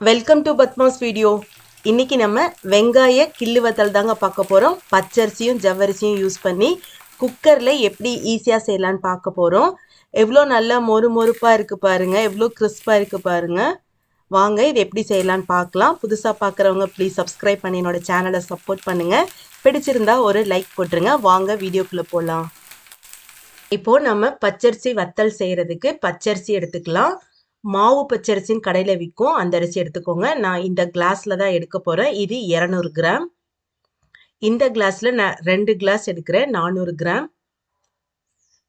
Welcome to Padma's video இன்னைக்கு நம்ம வெங்காய கிள்ளு வத்தல் தாங்க பார்க்க போகிறோம் பச்சரிசியும் ஜவ்வரிசியும் யூஸ் பண்ணி குக்கரில் எப்படி ஈஸியாக செய்யலான்னு பார்க்க போகிறோம் எவ்வளோ நல்லா மொறு மொறுப்பாக இருக்குது பாருங்கள் எவ்வளோ கிறிஸ்பாக இருக்குது பாருங்கள் வாங்க இது எப்படி செய்யலான்னு பார்க்கலாம். புதுசாக பார்க்குறவங்க ப்ளீஸ் சப்ஸ்கிரைப் பண்ணி என்னோடய சேனலை சப்போர்ட் பண்ணுங்கள் பிடிச்சிருந்தா ஒரு லைக் போட்டுருங்க. வாங்க வீடியோக்குள்ளே போகலாம் இப்போது நம்ம பச்சரிசி வத்தல் செய்கிறதுக்கு பச்சரிசி எடுத்துக்கலாம். மாவு பச்சரிசின்னு கடையில் விற்கும் அந்த அரிசி எடுத்துக்கோங்க. நான் இந்த கிளாஸில் தான் எடுக்க போகிறேன் இது இரநூறு கிராம். இந்த கிளாஸில் நான் ரெண்டு கிளாஸ் எடுக்கிறேன். நானூறு கிராம்.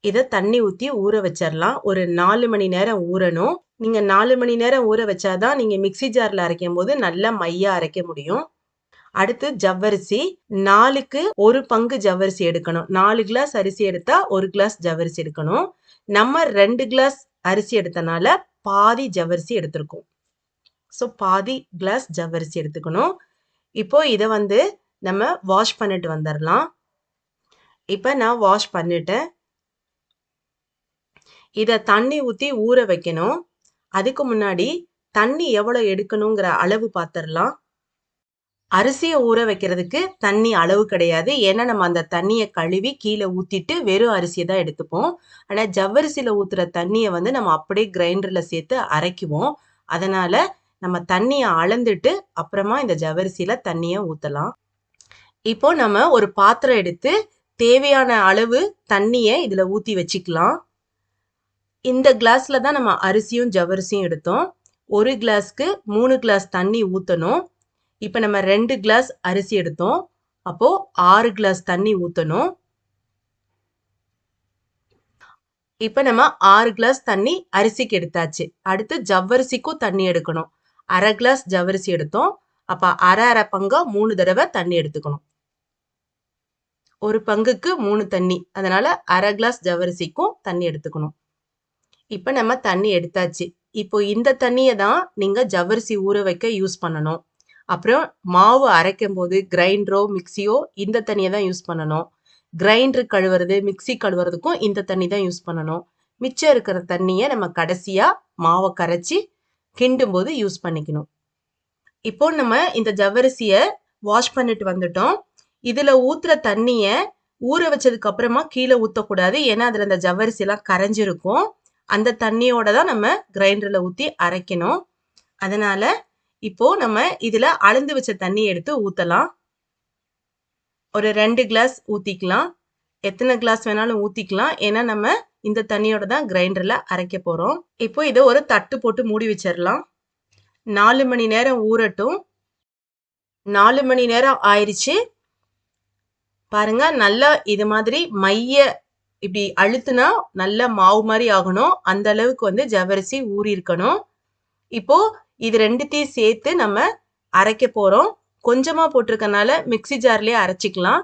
இதை தண்ணி ஊற்றி ஊற வச்சிடலாம் ஒரு நாலு மணி நேரம் ஊறணும். நீங்கள் நாலு மணி நேரம் ஊற வச்சாதான் நீங்கள் மிக்சி ஜாரில் அரைக்கும் போது நல்லா மையாக அரைக்க முடியும். அடுத்து ஜவ்வரிசி. நாலுக்கு ஒரு பங்கு ஜவ்வரிசி எடுக்கணும். நாலு கிளாஸ் அரிசி எடுத்தால் ஒரு கிளாஸ் ஜவ்வரிசி எடுக்கணும். நம்ம ரெண்டு கிளாஸ் அரிசி எடுத்தனால பாதி ஜவ்வரிசி எடுத்திருக்கோம். ஸோ பாதி கிளாஸ் ஜவ்வரிசி எடுத்துக்கணும். இப்போ இதை வந்து நம்ம வாஷ் பண்ணிட்டு வந்துடலாம் இப்போ நான் வாஷ் பண்ணிட்டேன். இதை தண்ணி ஊற்றி ஊற வைக்கணும். அதுக்கு முன்னாடி தண்ணி எவ்வளோ எடுக்கணுங்கிற அளவு பார்த்துடலாம் அரிசியை ஊற வைக்கிறதுக்கு தண்ணி அளவு கிடையாது. ஏன்னா நம்ம அந்த தண்ணியை கழுவி கீழே ஊற்றிட்டு வெறும் அரிசியை தான் எடுத்துப்போம். ஆனால் ஜவ்வரிசியில் ஊற்றுற தண்ணியை வந்து நம்ம அப்படியே கிரைண்டரில் சேர்த்து அரைக்குவோம். அதனால் நம்ம தண்ணியை அளந்துட்டு அப்புறமா இந்த ஜவ்வரிசியில் தண்ணியை ஊற்றலாம் இப்போ நம்ம ஒரு பாத்திரம் எடுத்து தேவையான அளவு தண்ணியை இதில் ஊற்றி வச்சுக்கலாம். இந்த கிளாஸில் தான் நம்ம அரிசியும் ஜவ்வரிசியும் எடுத்தோம். ஒரு கிளாஸ்க்கு மூணு கிளாஸ் தண்ணி ஊற்றணும் இப்போ நம்ம ரெண்டு கிளாஸ் அரிசி எடுத்தோம். அப்போது ஆறு கிளாஸ் தண்ணி ஊற்றணும் இப்போ நம்ம ஆறு கிளாஸ் தண்ணி அரிசிக்கு எடுத்தாச்சு. அடுத்து ஜவ்வரிசிக்கும் தண்ணி எடுக்கணும். அரை கிளாஸ் ஜவ்வரிசி எடுத்தோம். அப்போ அரை அரை பங்கா மூணு தடவை தண்ணி எடுத்துக்கணும். ஒரு பங்குக்கு மூணு தண்ணி. அதனால அரை கிளாஸ் ஜவ்வரிசிக்கும் தண்ணி எடுத்துக்கணும். இப்போ நம்ம தண்ணி எடுத்தாச்சு. இப்போ இந்த தண்ணியை தான் நீங்கள் ஜவ்வரிசி ஊற வைக்க யூஸ் பண்ணணும். அப்புறம் மாவு அரைக்கும் போது கிரைண்டரோ மிக்சியோ இந்த தண்ணியை தான் யூஸ் பண்ணணும். கிரைண்டர் கழுவுறது மிக்சி கழுவுறதுக்கும் இந்த தண்ணி தான் யூஸ் பண்ணணும். மிச்சம் இருக்கிற தண்ணியை நம்ம கடைசியாக மாவை கரைச்சி கிண்டும் போது யூஸ் பண்ணிக்கணும். இப்போ நம்ம இந்த ஜவ்வரிசியை வாஷ் பண்ணிட்டு வந்துட்டோம். இதில் ஊற்றுற தண்ணியை ஊற வச்சதுக்கு அப்புறமா கீழே ஊற்றக்கூடாது ஏன்னா அதில் இந்த ஜவ்வரிசியெல்லாம் கரைஞ்சிருக்கும். அந்த தண்ணியோட தான் நம்ம கிரைண்டரில் ஊற்றி அரைக்கணும். அதனால் இப்போ நம்ம இதுல அளந்து வச்ச தண்ணி எடுத்து ஊத்தலாம். ஒரு ரெண்டு கிளாஸ் ஊத்திக்கலாம். எத்தனை கிளாஸ் வேணாலும் ஊத்திக்கலாம். ஏன்னா நம்ம இந்த தண்ணியோட தான் கிரைண்டர்ல அரைக்க போறோம். இப்போ இதை ஒரு தட்டு போட்டு மூடி வச்சிடலாம் நாலு மணி நேரம் ஊறட்டும். நாலு மணி நேரம் ஆயிடுச்சு பாருங்க நல்லா இது மாதிரி மைய இப்படி அழுத்துனா நல்ல மாவு மாதிரி ஆகணும். அந்த அளவுக்கு வந்து ஜவரிசி ஊறி இருக்கணும் இப்போ இது ரெண்டுத்தையும் சேர்த்து நம்ம அரைக்க போகிறோம் கொஞ்சமாக போட்டிருக்கனால மிக்சி ஜார்லேயே அரைச்சிக்கலாம்.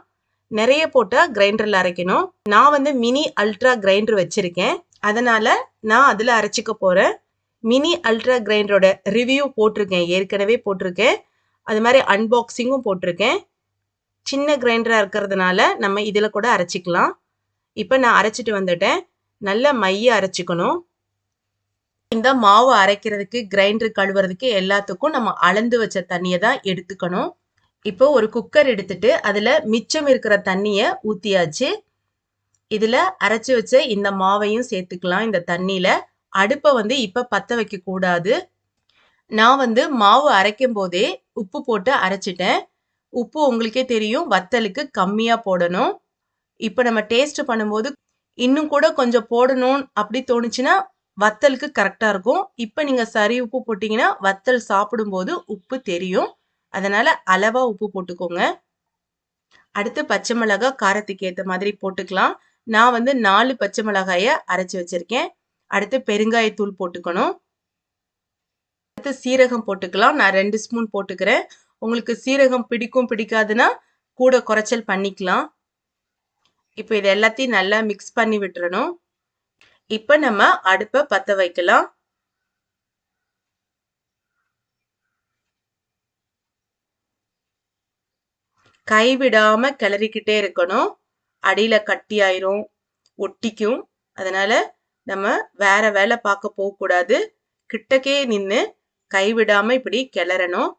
நிறைய போட்டால் கிரைண்டரில் அரைக்கணும். நான் வந்து மினி அல்ட்ரா கிரைண்டர் வச்சுருக்கேன். அதனால் நான் அதில் அரைச்சிக்க போகிறேன் மினி அல்ட்ரா கிரைண்டரோட ரிவ்யூ போட்டிருக்கேன். ஏற்கனவே போட்டிருக்கேன். அது மாதிரி அன்பாக்சிங்கும் போட்டிருக்கேன். சின்ன கிரைண்டராக இருக்கிறதுனால நம்ம இதில் கூட அரைச்சிக்கலாம். இப்போ நான் அரைச்சிட்டு வந்துட்டேன். நல்ல மைய அரைச்சிக்கணும். இந்த மாவு அரைக்கிறதுக்கு கிரைண்டர் கழுவுறதுக்கு எல்லாத்துக்கும் நம்ம அளந்து வச்ச தண்ணியை தான் எடுத்துக்கணும். இப்போ ஒரு குக்கர் எடுத்துட்டு அதில் மிச்சம் இருக்கிற தண்ணியை ஊற்றியாச்சு இதில் அரைச்சி வச்ச இந்த மாவையும் சேர்த்துக்கலாம். இந்த தண்ணியில் அடுப்பை வந்து இப்போ பற்ற வைக்கக்கூடாது நான் வந்து மாவு அரைக்கும் போதே உப்பு போட்டு அரைச்சிட்டேன். உப்பு உங்களுக்கே தெரியும் வத்தலுக்கு கம்மியாக போடணும். இப்போ நம்ம டேஸ்ட் பண்ணும்போது இன்னும் கூட கொஞ்சம் போடணும் அப்படி தோணுச்சுன்னா வத்தலுக்கு கரெக்டாக இருக்கும். இப்போ நீங்கள் சரி உப்பு போட்டிங்கன்னா வத்தல் சாப்பிடும்போது உப்பு தெரியும். அதனால் அளவாக உப்பு போட்டுக்கோங்க. அடுத்து பச்சை மிளகாய் காரத்துக்கு ஏற்ற மாதிரி போட்டுக்கலாம். நான் வந்து நாலு பச்சை மிளகாயை அரைச்சி வச்சுருக்கேன். அடுத்து பெருங்காயத்தூள் போட்டுக்கணும். அடுத்து சீரகம் போட்டுக்கலாம். நான் ரெண்டு ஸ்பூன் போட்டுக்கிறேன். உங்களுக்கு சீரகம் பிடிக்கும் பிடிக்காதுன்னா கூட குறைச்சல் பண்ணிக்கலாம். இப்போ இது எல்லாத்தையும் நல்லா மிக்ஸ் பண்ணி விட்டுறணும். இப்ப நம்ம அடுப்பை பத்த வைக்கலாம். கைவிடாம கிளறிக்கிட்டே இருக்கணும். அடியில கட்டி ஆயிரும் ஒட்டிக்கும். அதனால நம்ம வேற வேலை பார்க்க போகக்கூடாது கிட்டக்கே நின்று கைவிடாம இப்படி கிளறணும்.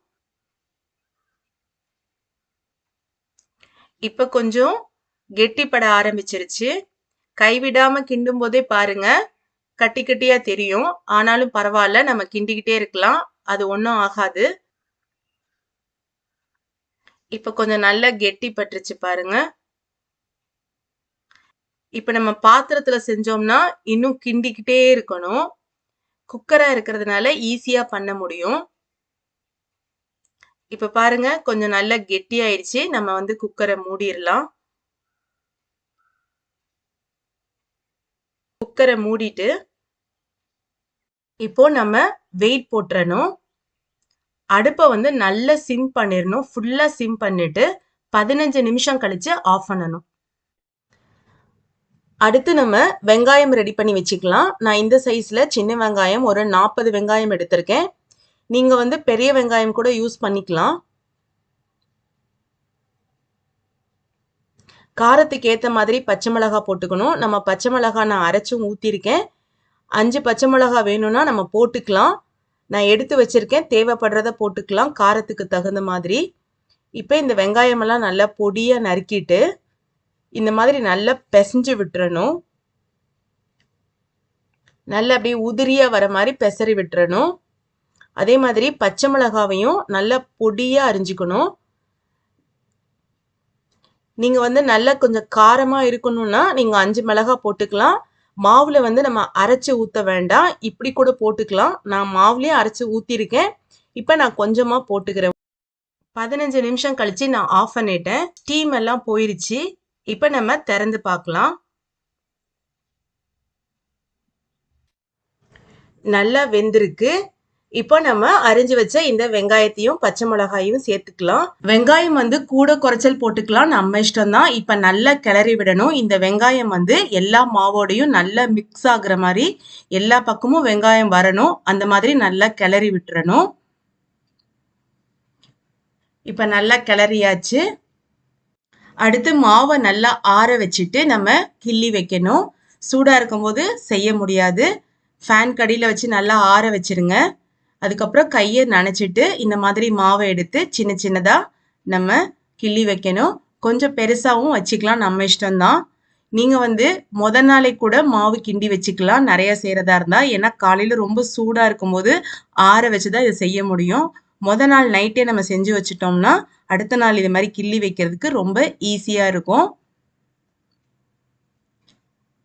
இப்ப கொஞ்சம் கெட்டிப்பட ஆரம்பிச்சிருச்சு. கைவிடாம கிண்டும் போதே பாருங்க கட்டி கட்டியா தெரியும். ஆனாலும் பரவாயில்ல நம்ம கிண்டிக்கிட்டே இருக்கலாம். அது ஒன்றும் ஆகாது. இப்ப கொஞ்சம் நல்லா கெட்டி பட்டுருச்சு பாருங்க. இப்ப நம்ம பாத்திரத்துல செஞ்சோம்னா இன்னும் கிண்டிக்கிட்டே இருக்கணும். குக்கரா இருக்கிறதுனால ஈஸியா பண்ண முடியும். இப்ப பாருங்க கொஞ்சம் நல்லா கெட்டி ஆயிடுச்சு நம்ம வந்து குக்கரை மூடிடலாம். குக்கரை மூடிட்டு இப்போ நம்ம வெயிட் போட்டுறணும். அடுப்பை வந்து நல்லா சிம் பண்ணிடணும். ஃபுல்லாக சிம் பண்ணிட்டு பதினஞ்சு நிமிஷம் கழிச்சு ஆஃப் பண்ணணும். அடுத்து நம்ம வெங்காயம் ரெடி பண்ணி வச்சுக்கலாம். நான் இந்த சைஸில் சின்ன வெங்காயம் ஒரு நாற்பது வெங்காயம் எடுத்திருக்கேன். நீங்கள் வந்து பெரிய வெங்காயம் கூட யூஸ் பண்ணிக்கலாம். காரத்துக்கு ஏற்ற மாதிரி பச்சை மிளகா போட்டுக்கணும். நம்ம பச்சை மிளகா நான் அரைச்சும் ஊற்றிருக்கேன் அஞ்சு பச்சை மிளகா வேணும்னா நம்ம போட்டுக்கலாம். நான் எடுத்து வச்சிருக்கேன். தேவைப்படுறத போட்டுக்கலாம். காரத்துக்கு தகுந்த மாதிரி. இப்போ இந்த வெங்காயமெல்லாம் நல்லா பொடியாக நறுக்கிட்டு இந்த மாதிரி நல்லா பிசைஞ்சு விட்டுறணும். நல்லா அப்படியே உதிரியாக வர மாதிரி பெசரி விட்டுறணும். அதே மாதிரி பச்சை மிளகாவையும் நல்லா பொடியாக அரிஞ்சிக்கணும். நீங்கள் வந்து நல்லா கொஞ்சம் காரமாக இருக்கணும்னா நீங்கள் அஞ்சு மிளகா போட்டுக்கலாம். மாவில் வந்து நம்ம அரைச்சி ஊற்ற வேண்டாம். இப்படி கூட போட்டுக்கலாம். நான் மாவுலேயே அரைச்சி ஊற்றிருக்கேன் இப்போ நான் கொஞ்சமாக போட்டுக்கிறேன். பதினஞ்சு நிமிஷம் கழித்து நான் ஆஃப் பண்ணிட்டேன். ஸ்டீம் எல்லாம் போயிருச்சு. இப்போ நம்ம திறந்து பார்க்கலாம். நல்லா வெந்திருக்கு. இப்போ நம்ம அரிஞ்சு வச்ச இந்த வெங்காயத்தையும் பச்சை மிளகாயும் சேர்த்துக்கலாம். வெங்காயம் வந்து கூட குறைச்சல் போட்டுக்கலாம். நம்ம இஷ்டம் தான் இப்போ நல்லா கிளறி விடணும். இந்த வெங்காயம் வந்து எல்லா மாவோடையும் நல்லா மிக்ஸ் ஆகுற மாதிரி எல்லா பக்கமும் வெங்காயம் வரணும். அந்த மாதிரி நல்லா கிளறி விட்டுறணும். இப்போ நல்லா கிளறியாச்சு. அடுத்து மாவை நல்லா ஆற வச்சுட்டு நம்ம கிள்ளி வைக்கணும். சூடாக இருக்கும்போது செய்ய முடியாது. ஃபேன் கடியில் வச்சு நல்லா ஆற வச்சிருங்க. அதுக்கப்புறம் கையை நனைச்சிட்டு இந்த மாதிரி மாவை எடுத்து சின்ன சின்னதாக நம்ம கிள்ளி வைக்கணும். கொஞ்சம் பெருசாகவும் வச்சுக்கலாம். நம்ம இஷ்டம்தான். நீங்கள் வந்து முத நாளே கூட மாவு கிண்டி வச்சுக்கலாம். நிறையா செய்கிறதா இருந்தால் ஏன்னா காலையில் ரொம்ப சூடாக இருக்கும்போது ஆற வச்சு தான் இதை செய்ய முடியும். முத நாள் நைட்டே நம்ம செஞ்சு வச்சிட்டோம்னா அடுத்த நாள் இது மாதிரி கிள்ளி வைக்கிறதுக்கு ரொம்ப ஈஸியாக இருக்கும்.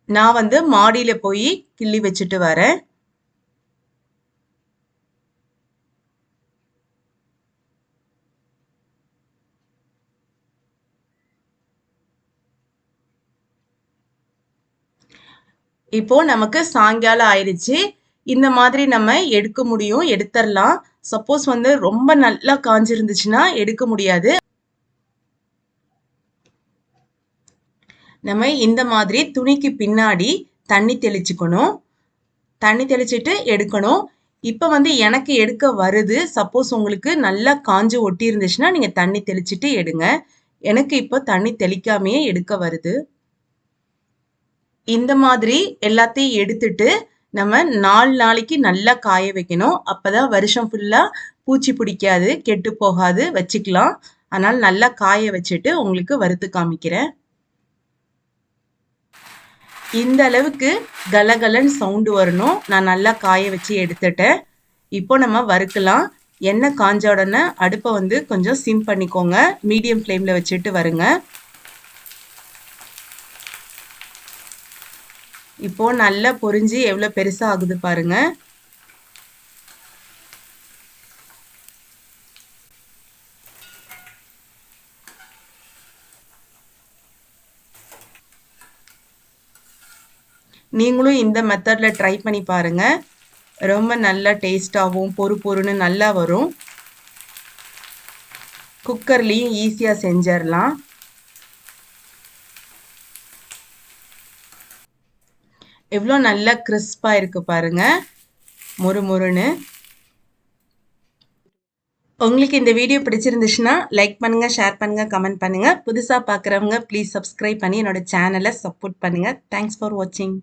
நான் வந்து மாடியில் போய் கிள்ளி வச்சுட்டு வரேன். இப்போ நமக்கு சாயங்காலம் ஆயிடுச்சு. இந்த மாதிரி நம்ம எடுக்க முடியும் எடுத்துடலாம் சப்போஸ் வந்து ரொம்ப நல்லா காஞ்சிருந்துச்சுன்னா எடுக்க முடியாது. நம்ம இந்த மாதிரி துணிக்கு பின்னாடி தண்ணி தெளிச்சுக்கணும். தண்ணி தெளிச்சுட்டு எடுக்கணும். இப்போ வந்து எனக்கு எடுக்க வருது. சப்போஸ் உங்களுக்கு நல்லா காஞ்சு ஒட்டி இருந்துச்சுன்னா நீங்கள் தண்ணி தெளிச்சுட்டு எடுங்க. எனக்கு இப்போ தண்ணி தெளிக்காமையே எடுக்க வருது. இந்த மாதிரி எல்லாத்தையும் எடுத்துட்டு நம்ம நாலு நாளைக்கு நல்லா காய வைக்கணும். அப்பதான் வருஷம் ஃபுல்லாக பூச்சி பிடிக்காது கெட்டு போகாது வச்சுக்கலாம். அதனால் நல்லா காய வச்சுட்டு உங்களுக்கு வறுத்து காமிக்கிறேன். இந்த அளவுக்கு கலகலன்னு சவுண்டு வரணும். நான் நல்லா காய வச்சு எடுத்துட்டேன். இப்போ நம்ம வறுக்கலாம். எண்ணெய் காஞ்ச உடனே அடுப்பை வந்து கொஞ்சம் சிம் பண்ணிக்கோங்க. மீடியம் ஃப்ளேமில் வச்சுட்டு வருங்க. இப்போ நல்லா பொரிஞ்சு எவ்வளோ பெருசாக ஆகுது பாருங்க. நீங்களும் இந்த மெத்தடில் ட்ரை பண்ணி பாருங்கள் ரொம்ப நல்லா டேஸ்டாகவும் பொறு பொறுன்னு நல்லா வரும். குக்கர்லேயும் ஈஸியாக செஞ்சிடலாம் எவ்வளோ நல்லா கிறிஸ்பாக இருக்குது பாருங்க. முறு முறுன்னு. உங்களுக்கு இந்த வீடியோ பிடிச்சிருந்துச்சுன்னா லைக் பண்ணுங்கள் ஷேர் பண்ணுங்கள் கமெண்ட் பண்ணுங்கள் புதுசாக பார்க்குறவங்க ப்ளீஸ் சப்ஸ்கிரைப் பண்ணி என்னோட சேனலை சப்போர்ட் பண்ணுங்கள் தேங்க்ஸ் ஃபார் வாட்சிங்